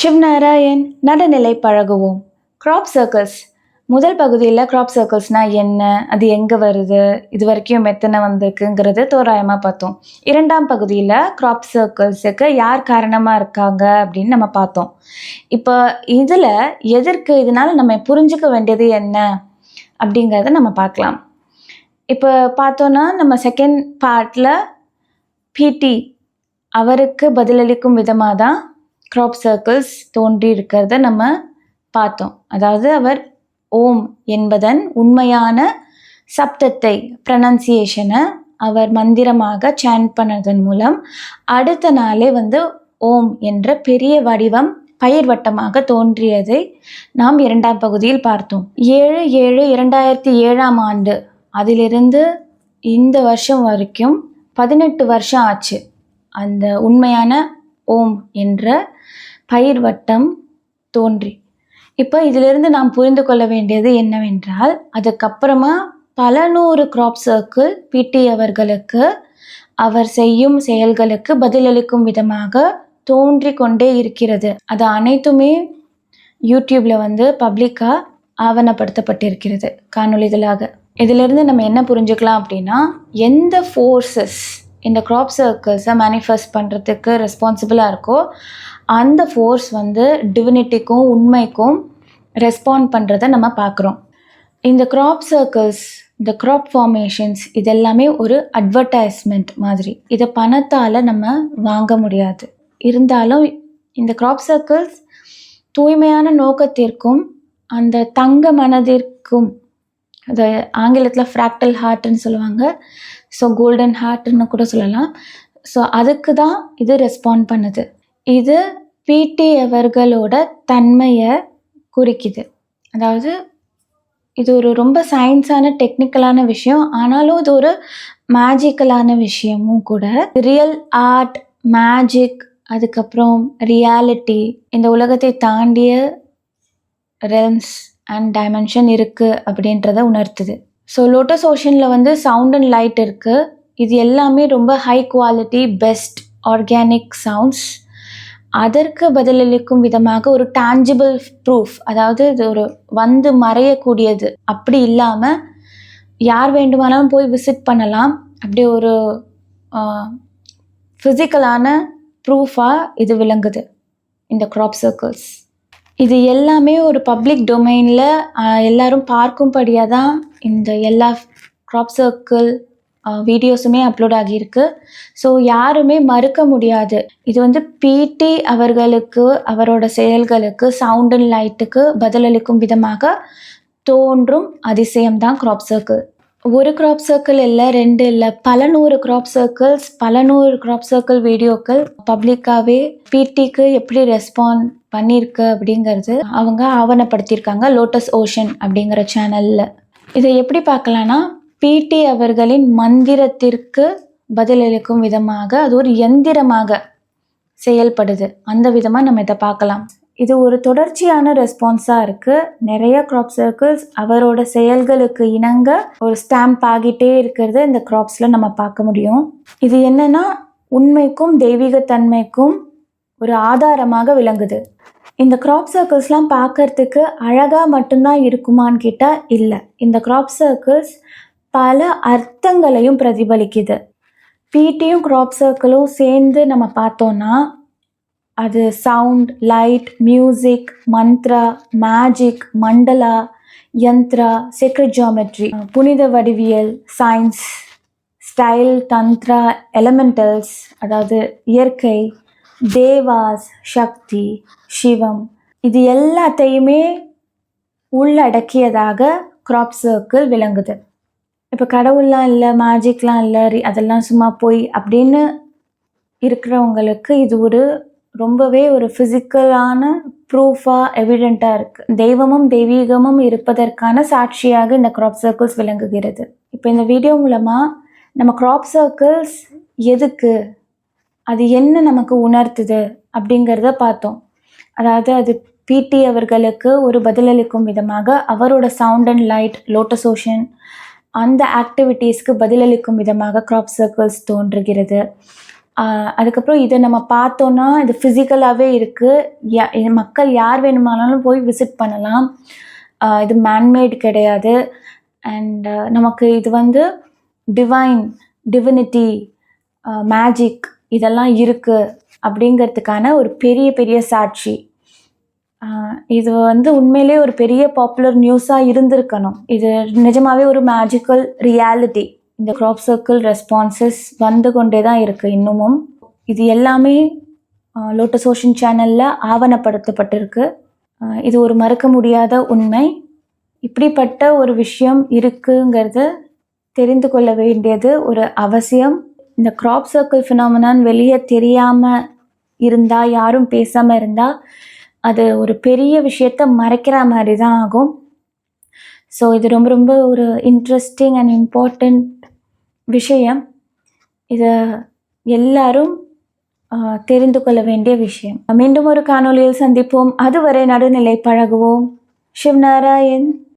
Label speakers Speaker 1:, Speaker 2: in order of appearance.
Speaker 1: சிவ்நாராயண் நடுநிலை பழகுவோம். Graph circles முதல் பகுதியில் க்ராப் சர்க்கிள்ஸ்னால் என்ன? அது எங்கே வருது? இது வரைக்கும் எத்தனை வந்திருக்குங்கிறது தோராயமாக பார்த்தோம். இரண்டாம் பகுதியில் க்ராப் சர்க்கிள்ஸுக்கு யார் காரணமாக இருக்காங்க அப்படின்னு நம்ம பார்த்தோம். இப்போ இதில் எதற்கு இதனால் நம்ம புரிஞ்சுக்க வேண்டியது என்ன அப்படிங்கிறத நம்ம பார்க்கலாம். இப்போ பார்த்தோன்னா நம்ம செகண்ட் பார்ட்டில் பிடி அவருக்கு பதிலளிக்கும் விதமாக தான் க்ராப் சர்க்கிள்ஸ் தோன்றி இருக்கிறத நம்ம பார்த்தோம். அதாவது அவர் ஓம் என்பதன் உண்மையான சப்தத்தை ப்ரனன்சியேஷனை அவர் மந்திரமாக சேன் பண்ணதன் மூலம் அடுத்த நாளே வந்து ஓம் என்ற பெரிய வடிவம் பயிர் வட்டமாக தோன்றியதை நாம் இரண்டாம் பகுதியில் பார்த்தோம். ஏழு ஏழு இரண்டாயிரத்தி ஏழாம் ஆண்டு. அதிலிருந்து இந்த வருஷம் வரைக்கும் பதினெட்டு வருஷம் ஆச்சு. அந்த உண்மையான ஓம் என்ற பயிர் வட்டம் தோன்றி. இப்போ இதிலிருந்து நாம் புரிந்து கொள்ள வேண்டியது என்னவென்றால் அதுக்கப்புறமா பல நூறு கிராப் சர்க்கிள் பிடி அவர்களுக்கு அவர் செய்யும் செயல்களுக்கு பதிலளிக்கும் விதமாக தோன்றி கொண்டே இருக்கிறது. அது அனைத்துமே யூடியூப்பில் வந்து பப்ளிக்காக ஆவணப்படுத்தப்பட்டிருக்கிறது காணொளிகளாக. இதிலிருந்து நம்ம என்ன புரிஞ்சுக்கலாம் அப்படின்னா எந்த ஃபோர்ஸஸ் இந்த க்ராப் சர்க்கிள்ஸை மேனிஃபெஸ்ட் பண்ணுறதுக்கு ரெஸ்பான்சிபிளாக இருக்கோ அந்த ஃபோர்ஸ் வந்து டிவினிட்டிக்கும் உண்மைக்கும் ரெஸ்பாண்ட் பண்ணுறத நம்ம பார்க்குறோம். இந்த க்ராப் சர்க்கிள்ஸ் இந்த க்ராப் ஃபார்மேஷன்ஸ் இதெல்லாமே ஒரு அட்வர்டைஸ்மெண்ட் மாதிரி. இதை பணத்தால் நம்ம வாங்க முடியாது. இருந்தாலும் இந்த க்ராப் சர்க்கிள்ஸ் தூய்மையான நோக்கத்திற்கும் அந்த தங்க மனதிற்கும் அது ஆங்கிலத்தில் ஃப்ராக்டல் ஹார்ட்னு சொல்லுவாங்க. ஸோ கோல்டன் ஹார்ட்னு கூட சொல்லலாம். ஸோ அதுக்கு தான் இது ரெஸ்பாண்ட் பண்ணுது. இது பிடி அவர்களோட தன்மையை குறிக்குது. அதாவது இது ஒரு ரொம்ப சயின்ஸான டெக்னிக்கலான விஷயம். ஆனாலும் இது ஒரு மேஜிக்கலான விஷயமும் கூட. ரியல் ஆர்ட் மேஜிக் அதுக்கப்புறம் ரியாலிட்டி இந்த உலகத்தை தாண்டிய ரெல்ஸ் அண்ட் டைமென்ஷன் இருக்குது அப்படின்றத உணர்த்துது. ஸோ லோட்டஸ் ஓஷனில் வந்து சவுண்ட் அண்ட் லைட் இருக்குது இது எல்லாமே ரொம்ப high quality best organic sounds அதற்கு பதிலளிக்கும் விதமாக ஒரு டான்ஜிபிள் ப்ரூஃப் அதாவது இது ஒரு வந்து மறையக்கூடியது. அப்படி இல்லாமல் யார் வேண்டுமானாலும் போய் விசிட் பண்ணலாம். அப்படி ஒரு ஃபிசிக்கலான ப்ரூஃபாக இது விளங்குது. இந்த க்ராப் சர்க்கிள்ஸ் இது எல்லாமே ஒரு பப்ளிக் டொமைனில் எல்லாரும் பார்க்கும்படியாக தான் இந்த எல்லா க்ராப் சர்க்கிள் வீடியோஸுமே அப்லோட் ஆகியிருக்கு. ஸோ யாருமே மறுக்க முடியாது. இது வந்து பிடி அவர்களுக்கு அவரோட செயல்களுக்கு சவுண்ட் அண்ட் லைட்டுக்கு பதிலளிக்கும் விதமாக தோன்றும் அதிசயம்தான் க்ராப் சர்க்கிள் ஒரு க்ராப் சர்க்கிள் இல்லை ரெண்டு இல்லை. பல நூறு க்ராப் சர்க்கிள்ஸ் பல நூறு க்ராப் சர்க்கிள் வீடியோக்கள் பப்ளிக்காகவே பிடிக்கு எப்படி ரெஸ்பாண்ட் பண்ணியிருக்கு அப்படிங்கிறது அவங்க ஆவணப்படுத்தியிருக்காங்க லோட்டஸ் ஓஷன் அப்படிங்கிற சேனலில் இதை எப்படி பார்க்கலான்னா பிடி அவர்களின் மந்திரத்திற்கு பதிலளிக்கும் விதமாக அது ஒரு எந்திரமாக செயல்படுது. அந்த விதமாக நம்ம இதை பார்க்கலாம். இது ஒரு தொடர்ச்சியான ரெஸ்பான்ஸாக இருக்குது நிறைய க்ராப் சர்க்கிள்ஸ் அவரோட செயல்களுக்கு இணங்க ஒரு ஸ்டாம்ப் ஆகிட்டே இருக்கிறத இந்த க்ராப்ஸில் நம்ம பார்க்க முடியும். இது என்னன்னா உண்மைக்கும் தெய்வீகத்தன்மைக்கும் ஒரு ஆதாரமாக விளங்குது. இந்த க்ராப் சர்க்கிள்ஸ்லாம் பார்க்கறதுக்கு அழகாக மட்டும்தான் இருக்குமான்னு கேட்டால் இல்லை. இந்த க்ராப் சர்க்கிள்ஸ் பல அர்த்தங்களையும் பிரதிபலிக்குது. பீட்டியும் க்ராப் சர்க்கிளும் சேர்ந்து நம்ம பார்த்தோன்னா அது sound light music mantra magic mandala yantra sacred geometry புனித வடிவியல் சயின்ஸ் ஸ்டைல் தந்த்ரா எலமெண்டல்ஸ் அதாவது இயற்கை தேவாஸ் சக்தி சிவம் இது எல்லாத்தையுமே உள்ளடக்கியதாக க்ராப் சர்க்கிள் விளங்குது. இப்போ கடவுள்லாம் இல்லை மேஜிக்லாம் இல்லை அதெல்லாம் சும்மா போய் அப்படின்னு இருக்கிறவங்களுக்கு இது ஒரு ரொம்பவே ஒரு ஃபிசிக்கலான ப்ரூஃபாக எவிடெண்ட்டாக இருக்குது தெய்வமும் தெய்வீகமும் இருப்பதற்கான சாட்சியாக இந்த க்ராப் சர்க்கிள்ஸ் விளங்குகிறது. இப்போ இந்த வீடியோ மூலமாக நம்ம க்ராப் சர்க்கிள்ஸ் எதுக்கு? அது என்ன நமக்கு உணர்த்துது? அப்படிங்கிறத பார்த்தோம். அதாவது அது பிடி அவர்களுக்கு ஒரு பதிலளிக்கும் விதமாக அவரோட sound and light lotus ocean அந்த ஆக்டிவிட்டீஸ்க்கு பதிலளிக்கும் விதமாக க்ராப் சர்க்கிள்ஸ் தோன்றுகிறது. அதுக்கப்புறம் இதை நம்ம பார்த்தோன்னா இது ஃபிசிக்கலாகவே இருக்குது மக்கள் யார் வேணுமானாலும் போய் விசிட் பண்ணலாம். இது மேன்மேட் கிடையாது. அண்ட் நமக்கு இது வந்து டிவைன் டிவினிட்டி மேஜிக் இதெல்லாம் இருக்குது அப்படிங்கிறதுக்கான ஒரு பெரிய பெரிய சாட்சி. இது வந்து உண்மையிலே ஒரு பெரிய பாப்புலர் நியூஸாக இருந்திருக்கணும். இது நிஜமாகவே ஒரு மேஜிக்கல் ரியாலிட்டி இந்த க்ராப் சர்க்கிள் ரெஸ்பான்சஸ் வந்து கொண்டே தான் இருக்குது இன்னமும். இது எல்லாமே லோட்டஸ் ஓஷன் சேனலில் ஆவணப்படுத்தப்பட்டிருக்கு. இது ஒரு மறக்க முடியாத உண்மை. இப்படிப்பட்ட ஒரு விஷயம் இருக்குங்கிறது தெரிந்து கொள்ள வேண்டியது ஒரு அவசியம். இந்த க்ராப் சர்க்கிள் ஃபினாமினான் வெளியே தெரியாமல் இருந்தால் யாரும் பேசாமல் இருந்தால் அது ஒரு பெரிய விஷயத்த மறைக்கிற மாதிரி தான் ஆகும். ஸோ இது ரொம்ப ரொம்ப ஒரு இன்ட்ரெஸ்டிங் அண்ட் இம்பார்ட்டண்ட் விஷயம். இதை எல்லாரும் தெரிந்து கொள்ள வேண்டிய விஷயம். மீண்டும் ஒரு காணொளியில் சந்திப்போம். அதுவரை நடுநிலை பழகுவோம். சிவநாராயண்.